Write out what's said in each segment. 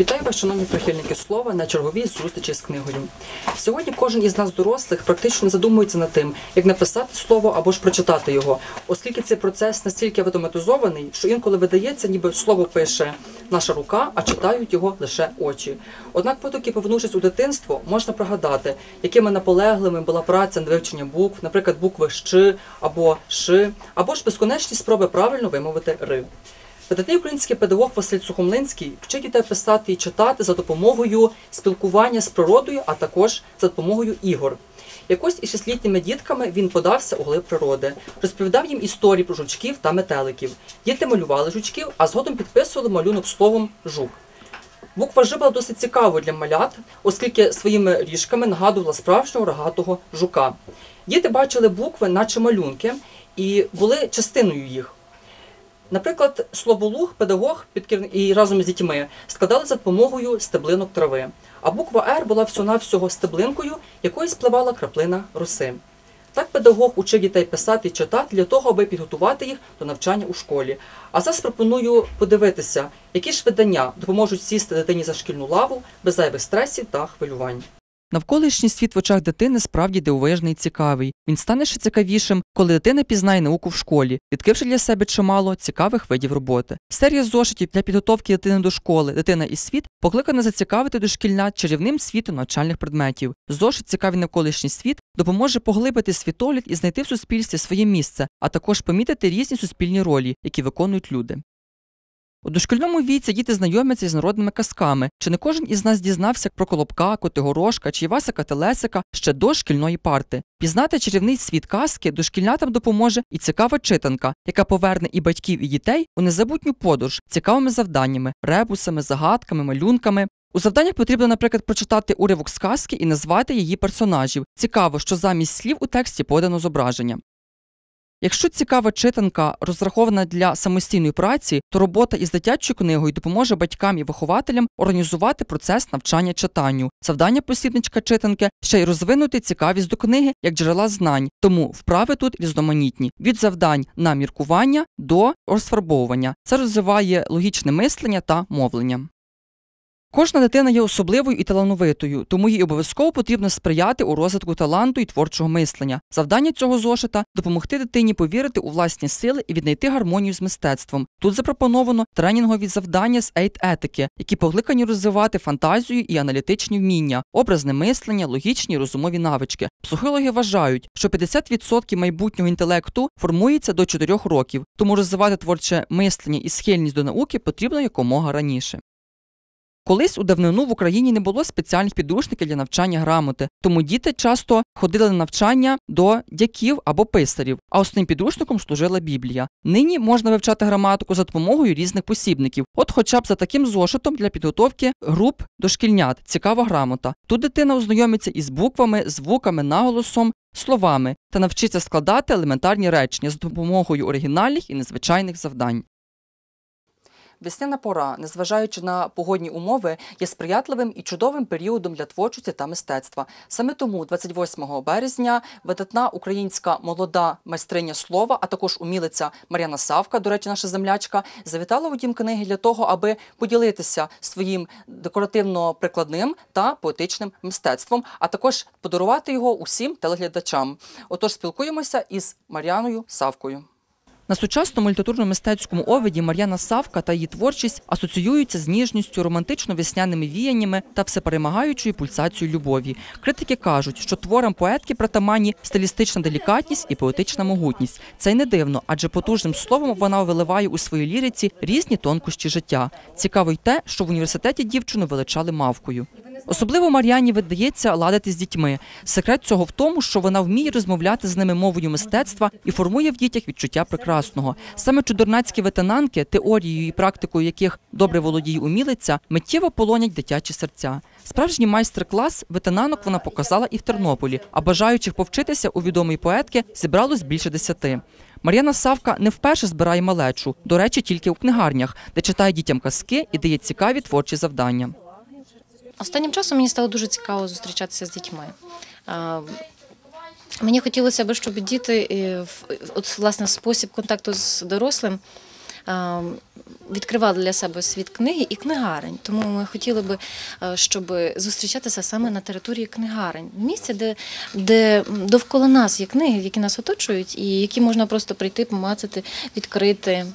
Вітаю вас, шановні прихильники слова, на черговій зустрічі з книгою. Сьогодні кожен із нас, дорослих, практично задумується над тим, як написати слово або ж прочитати його, оскільки цей процес настільки автоматизований, що інколи видається, ніби слово пише наша рука, а читають його лише очі. Однак, потоки, повернувшись у дитинство, можна пригадати, якими наполеглими була праця над вивченням букв, наприклад, букви «щ» або «ш», або ж безконечні спроби правильно вимовити ри. Видатний український педагог Василь Сухомлинський вчить дітей писати і читати за допомогою спілкування з природою, а також за допомогою ігор. Якось із шестилітніми дітками він подався у глиб природи, розповідав їм історії про жучків та метеликів. Діти малювали жучків, а згодом підписували малюнок словом жук. Буква Ж була досить цікавою для малят, оскільки своїми ріжками нагадувала справжнього рогатого жука. Діти бачили букви, наче малюнки, і були частиною їх. Наприклад, слово луг педагог під керів- і разом з дітьми складали за допомогою стеблинок трави. А буква Р була всього-навсього стеблинкою, якою спливала краплина роси. Так педагог учив дітей писати і читати для того, аби підготувати їх до навчання у школі. А зараз пропоную подивитися, які ж видання допоможуть сісти дитині за шкільну лаву без зайвих стресів та хвилювань. Навколишній світ в очах дитини справді дивовижний і цікавий. Він стане ще цікавішим, коли дитина пізнає науку в школі, відкривши для себе чимало цікавих видів роботи. Серія зошитів для підготовки дитини до школи Дитина і світ покликана зацікавити дошкільнят чарівним світом навчальних предметів. Зошит цікавий навколишній світ допоможе поглибити світогляд і знайти в суспільстві своє місце, а також помітити різні суспільні ролі, які виконують люди. У дошкільному віці діти знайомляться із народними казками. Чи не кожен із нас дізнався про Колобка, Котигорошка чи Івасика Телесика ще до шкільної парти? Пізнати чарівний світ казки дошкільнятам допоможе і цікава читанка, яка поверне і батьків, і дітей у незабутню подорож цікавими завданнями, ребусами, загадками, малюнками. У завданнях потрібно, наприклад, прочитати уривок сказки і назвати її персонажів. Цікаво, що замість слів у тексті подано зображення. Якщо цікава читанка розрахована для самостійної праці, то робота із дитячою книгою допоможе батькам і вихователям організувати процес навчання читанню. Завдання посібничка читанки ще й розвинути цікавість до книги як джерела знань. Тому вправи тут різноманітні від завдань на міркування до розфарбовування. Це розвиває логічне мислення та мовлення. Кожна дитина є особливою і талановитою, тому їй обов'язково потрібно сприяти у розвитку таланту і творчого мислення. Завдання цього зошита допомогти дитині повірити у власні сили і віднайти гармонію з мистецтвом. Тут запропоновано тренінгові завдання з ейт-етики, які покликані розвивати фантазію і аналітичні вміння, образне мислення, логічні і розумові навички. Психологи вважають, що 50% майбутнього інтелекту формується до 4 років, тому розвивати творче мислення і схильність до науки потрібно якомога раніше. Колись у давнину в Україні не було спеціальних підручників для навчання грамоти, тому діти часто ходили на навчання до дяків або писарів, а основним підручником служила Біблія. Нині можна вивчати граматику за допомогою різних посібників, от хоча б за таким зошитом для підготовки груп дошкільнят. Цікава грамота. Тут дитина ознайомиться із буквами, звуками, наголосом, словами та навчиться складати елементарні речення з допомогою оригінальних і незвичайних завдань. Весняна пора, незважаючи на погодні умови, є сприятливим і чудовим періодом для творчості та мистецтва. Саме тому 28 березня видатна українська молода майстриня слова, а також умілиця Мар'яна Савка, до речі, наша землячка, завітала у дім книги для того, аби поділитися своїм декоративно-прикладним та поетичним мистецтвом, а також подарувати його усім телеглядачам. Отож, спілкуємося із Мар'яною Савкою. На сучасному літературно-мистецькому овіді Мар'яна Савка та її творчість асоціюються з ніжністю, романтично-весняними віяннями та всеперемагаючою пульсацією любові. Критики кажуть, що творам поетки притаманні стилістична делікатність і поетична могутність. Це й не дивно, адже потужним словом вона виливає у своїй ліриці різні тонкощі життя. Цікаво й те, що в університеті дівчину величали мавкою. Особливо Мар'яні видається ладити з дітьми. Секрет цього в тому, що вона вміє розмовляти з ними мовою мистецтва і формує в дітях відчуття прекрасного. Саме чудернацькі ветенанки, теорією і практикою яких добре володіє умілиця, миттєво полонять дитячі серця. Справжній майстер-клас ветенанок вона показала і в Тернополі, а бажаючих повчитися у відомої поетки зібралось більше десяти. Мар'яна Савка не вперше збирає малечу, до речі, тільки у книгарнях, де читає дітям казки і дає цікаві творчі завдання. Останнім часом мені стало дуже цікаво зустрічатися з дітьми. Мені хотілося б, щоб діти е, от, власне, спосіб контакту з дорослим відкривали для себе світ книги і книгарень. Тому ми хотіли е, щоб зустрічатися саме на території книгарень. Місце, де, де довкола нас є книги, які нас оточують, і які можна просто прийти, помацати, відкрити.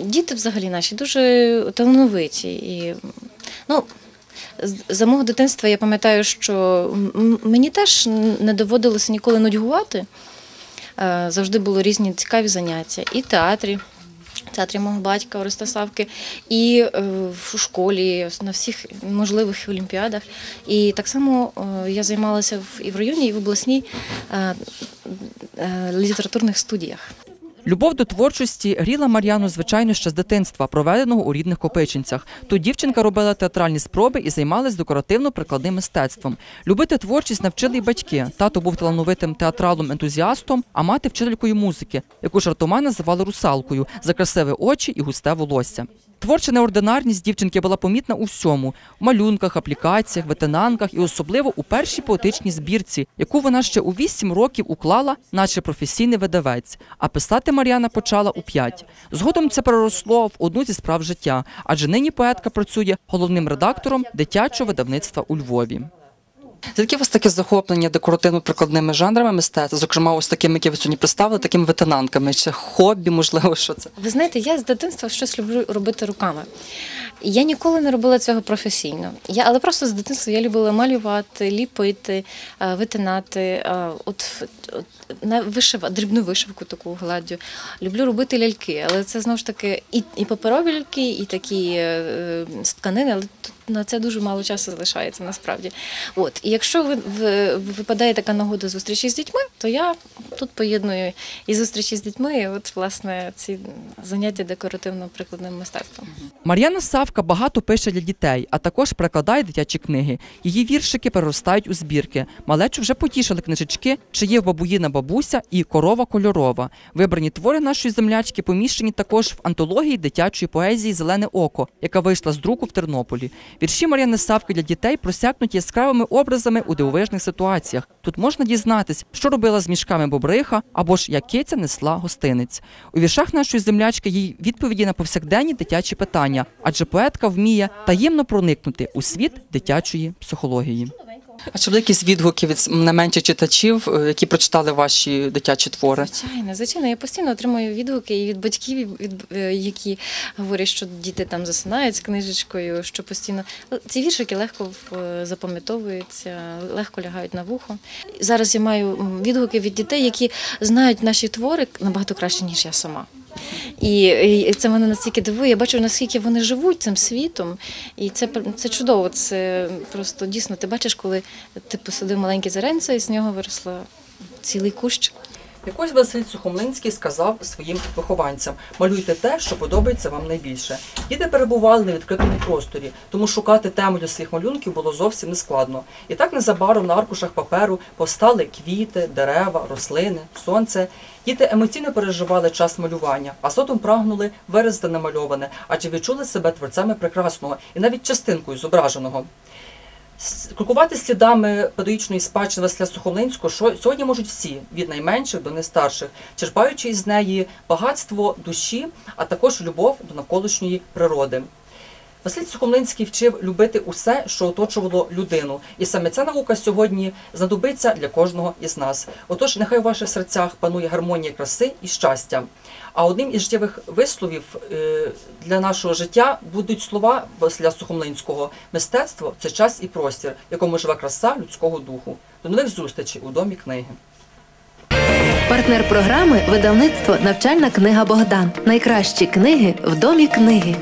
Діти взагалі наші дуже талановиті. І, ну, за мого дитинства я пам'ятаю, що мені теж не доводилося ніколи нудьгувати. Е, Завжди були різні цікаві заняття і в театрі. В театрі мого батька Ореста Савки, і е, в школі, на всіх можливих олімпіадах. І так само е, я займалася і в районі, і в обласній літературних студіях. Любов до творчості гріла Мар'яну, звичайно, ще з дитинства, проведеного у рідних Копичинцях. Тут дівчинка робила театральні спроби і займалась декоративно-прикладним мистецтвом. Любити творчість навчили й батьки. Тато був талановитим театралом-ентузіастом, а мати вчителькою музики, яку жартома називали русалкою за красиві очі і густе волосся. Творча неординарність дівчинки була помітна у всьому малюнках, аплікаціях, ветенанках і особливо у першій поетичній збірці, яку вона ще у вісім років уклала, наче професійний видавець. А писати Мар'яна почала у п'ять. Згодом це переросло в одну зі справ життя, адже нині поетка працює головним редактором дитячого видавництва у Львові. Звідки у вас таке захоплення декоративно-прикладними жанрами мистецтва, зокрема, ось такими, які ви сьогодні представили, такими ветенанками, чи хобі, можливо, що це? Ви знаєте, я з дитинства щось люблю робити руками. Я ніколи не робила цього професійно. Я, але просто з дитинства я любила малювати, ліпити, е, витинати, е, от, от на вишива, дрібну вишивку таку гладдю. Люблю робити ляльки, але це знову ж таки і, і паперові ляльки, і такі е, з тканини, але тут на це дуже мало часу залишається насправді. От, і якщо ви, ви, випадає така нагода зустрічі з дітьми, то я тут поєдную і зустрічі з дітьми, і от власне ці заняття декоративно-прикладним мистецтвом. Мар'яна Савка багато пише для дітей, а також перекладає дитячі книги. Її віршики переростають у збірки. Малечу вже потішили книжечки, чи є бабуїна бабуся і корова кольорова. Вибрані твори нашої землячки поміщені також в антології дитячої поезії Зелене око, яка вийшла з друку в Тернополі. Вірші Мар'яни Савки для дітей просякнуті яскравими образами у дивовижних ситуаціях. Тут можна дізнатись, що робила з мішками бобриха або ж як киця несла гостиниць. У віршах нашої землячки їй відповіді на повсякденні дитячі питання, адже поетка вміє таємно проникнути у світ дитячої психології. А чи були якісь відгуки від не менше читачів, е, які прочитали ваші дитячі твори? Звичайно, звичайно, я постійно отримую відгуки і від батьків, від е, які говорять, що діти там засинають з книжечкою, що постійно ці віршики легко е, запам'ятовуються, легко лягають на вухо. Зараз я маю відгуки від дітей, які знають наші твори набагато краще ніж я сама. І, це мене настільки дивує. Я бачу, наскільки вони живуть цим світом, і це це чудово. Це просто дійсно. Ти бачиш, коли ти посадив маленьке зеренце, і з нього виросла цілий кущ. Якось Василь Сухомлинський сказав своїм вихованцям: малюйте те, що подобається вам найбільше. Діти перебували на відкритому просторі, тому шукати тему для своїх малюнків було зовсім не складно. І так незабаром на аркушах паперу повстали квіти, дерева, рослини, сонце. Діти емоційно переживали час малювання, а сотом прагнули виразити намальоване, адже відчули себе творцями прекрасного і навіть частинкою зображеного. Крокувати слідами педагогічної спадщини Василя Сухомлинського сьогодні можуть всі, від найменших до найстарших, черпаючи із неї багатство душі, а також любов до навколишньої природи. Василь Сухомлинський вчив любити усе, що оточувало людину, і саме ця наука сьогодні знадобиться для кожного із нас. Отож, нехай у ваших серцях панує гармонія краси і щастя. А одним із життєвих висловів е, для нашого життя будуть слова Василя Сухомлинського: мистецтво це час і простір, в якому живе краса людського духу. До нових зустрічей у домі книги. Партнер програми видавництво Навчальна книга Богдан. Найкращі книги в домі книги.